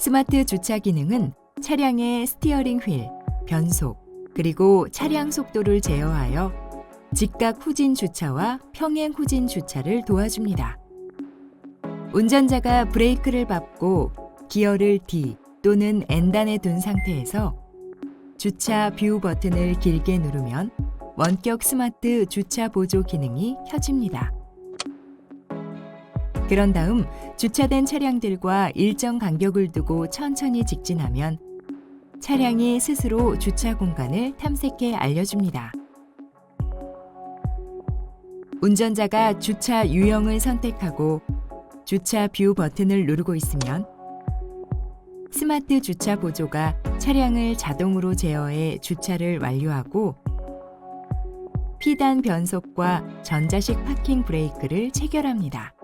스마트 주차 기능은 차량의 스티어링 휠, 변속, 그리고 차량 속도를 제어하여 직각 후진 주차와 평행 후진 주차를 도와줍니다. 운전자가 브레이크를 밟고 기어를 D 또는 N단에 둔 상태에서 주차 뷰 버튼을 길게 누르면 원격 스마트 주차 보조 기능이 켜집니다. 그런 다음 주차된 차량들과 일정 간격을 두고 천천히 직진하면 차량이 스스로 주차 공간을 탐색해 알려줍니다. 운전자가 주차 유형을 선택하고 주차 뷰 버튼을 누르고 있으면 스마트 주차 보조가 차량을 자동으로 제어해 주차를 완료하고 피단 변속과 전자식 파킹 브레이크를 체결합니다.